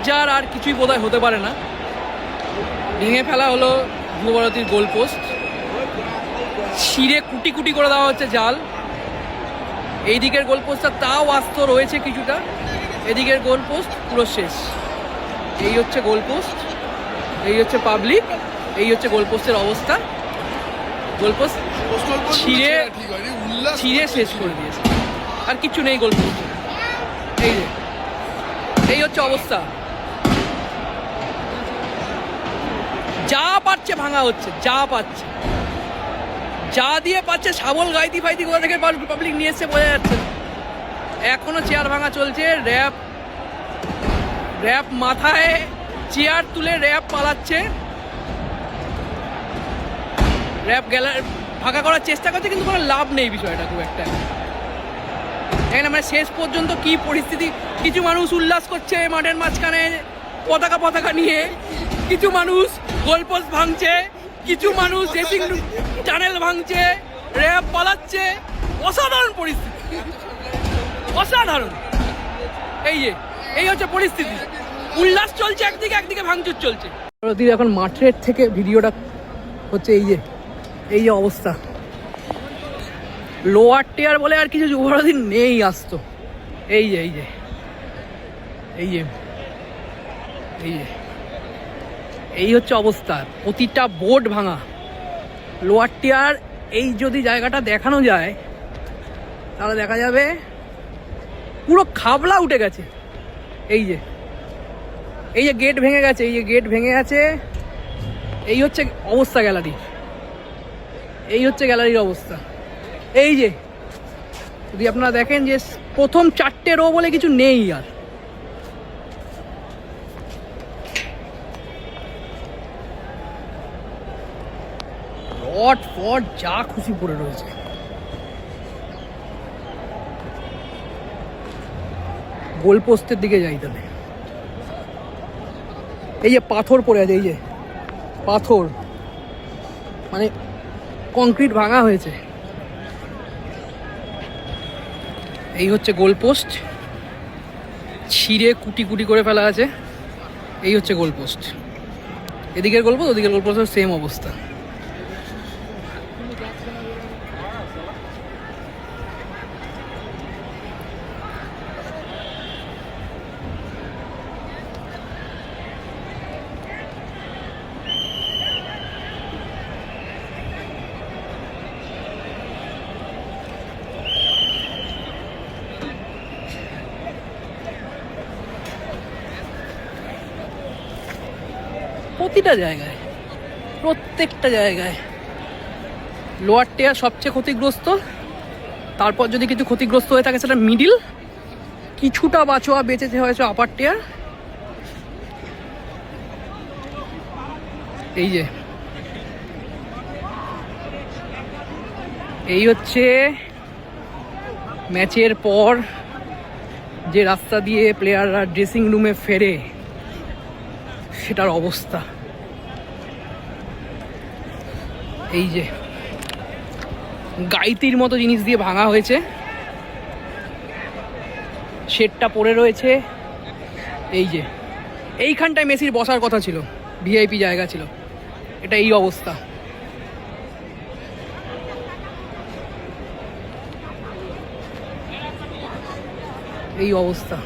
মজার আর কিছুই বোধহয় হতে পারে না। ভেঙে ফেলা হলো যুবভারতীর গোল পোস্ট। ছিঁড়ে কুটি কুটি করে দেওয়া হচ্ছে জাল। এই দিকের গোল পোস্টটা তাও আস্ত রয়েছে কিছুটা। এদিকের গোল পোস্ট পুরো শেষ। এই হচ্ছে গোল পোস্ট। এই হচ্ছে পাবলিক। এই হচ্ছে গোল পোস্টের অবস্থা। গোল পোস্ট ছিঁড়ে- ছিঁড়ে শেষ করে দিয়েছে। আর কিচ্ছু নেই গোল পোস্টে। এই যে, এই হচ্ছে অবস্থা। পাচ্ছে ভাঙা হচ্ছে, যা পাচ্ছে। যা দিয়ে পাচ্ছে শাবল গাইতি ফাইতি কোথা থেকে পাবলিক নিয়ে এসছে বোঝা যাচ্ছে। এখনও চেয়ার ভাঙা চলছে র্যাপ র্যাপ মাথায় চেয়ার তুলে র্যাপ পালাচ্ছে। র্যাপ গেলা ফাঁকা করার চেষ্টা করছে, কিন্তু কোনো লাভ নেই বিষয়টা খুব একটা। এখানে মানে শেষ পর্যন্ত কি পরিস্থিতি, কিছু মানুষ উল্লাস করছে মাঠের মাঝখানে। পতাকা পতাকা নিয়ে কিছু মানুষ গোলপোস্ট ভাঙছে, কিছু মানুষ ড্রেসিং টানেল ভাঙছে র্যাপ পালাচ্ছে। অসাধারণ পরিস্থিতি। অসাধারণ। এই যে, এই হচ্ছে পরিস্থিতি। উল্লাস চলছে একদিকে একদিকে ভাঙচুর চলছে। এখন মাঠের থেকে ভিডিওটা হচ্ছে এই যে এই যে অবস্থা। লোয়ার টিয়ার বলে আর কিছু যুবরাদিন নেই আসতো। এই যে এই যে এই যে। এই যে, এই হচ্ছে অবস্থা। প্রতিটা বোর্ড ভাঙা। লোয়ার টিয়ার, এই যদি জায়গাটা দেখানো যায়, তাহলে দেখা যাবে পুরো খাবলা উঠে গেছে। এই যে এই যে গেট ভেঙে গেছে, এই যে গেট ভেঙে গেছে। এই হচ্ছে অবস্থা গ্যালারির এই হচ্ছে গ্যালারির অবস্থা। এই যে, যদি আপনারা দেখেন যে প্রথম চারটে রো বলে কিছু নেই আর। রড ফট যা খুশি পড়ে রয়েছে। গোলপোস্টের দিকে যাই তাহলে। এই যে পাথর পড়ে আছে, এই যে পাথর। মানে কংক্রিট ভাঙা হয়েছে। এই হচ্ছে গোলপোস্ট। ছিঁড়ে কুটি কুটি করে ফেলা আছে। এই হচ্ছে গোলপোস্ট। এদিকের গোলপোস্ট, ওদিকের গোলপোস্ট সেম অবস্থা। প্রতিটা জায়গায়, প্রত্যেকটা জায়গায়। লোয়ার টেয়ার সবচেয়ে ক্ষতিগ্রস্ত, তারপর যদি কিছু ক্ষতিগ্রস্ত হয়ে থাকে সেটা মিডিল কিছুটা বাঁচোয়া বেঁচেছে হয়েছে আপার টেয়ার এই যে, এই হচ্ছে ম্যাচের পর যে রাস্তা দিয়ে প্লেয়াররা ড্রেসিং রুমে ফেরে, সেটার অবস্থা। এই যে গাইতির মতো জিনিস দিয়ে ভাঙা হয়েছে। শেডটা পড়ে রয়েছে। এই যে, এইখানটায় মেসির বসার কথা ছিল, ভিআইপি জায়গা ছিল। এটা এই অবস্থা। এই অবস্থা।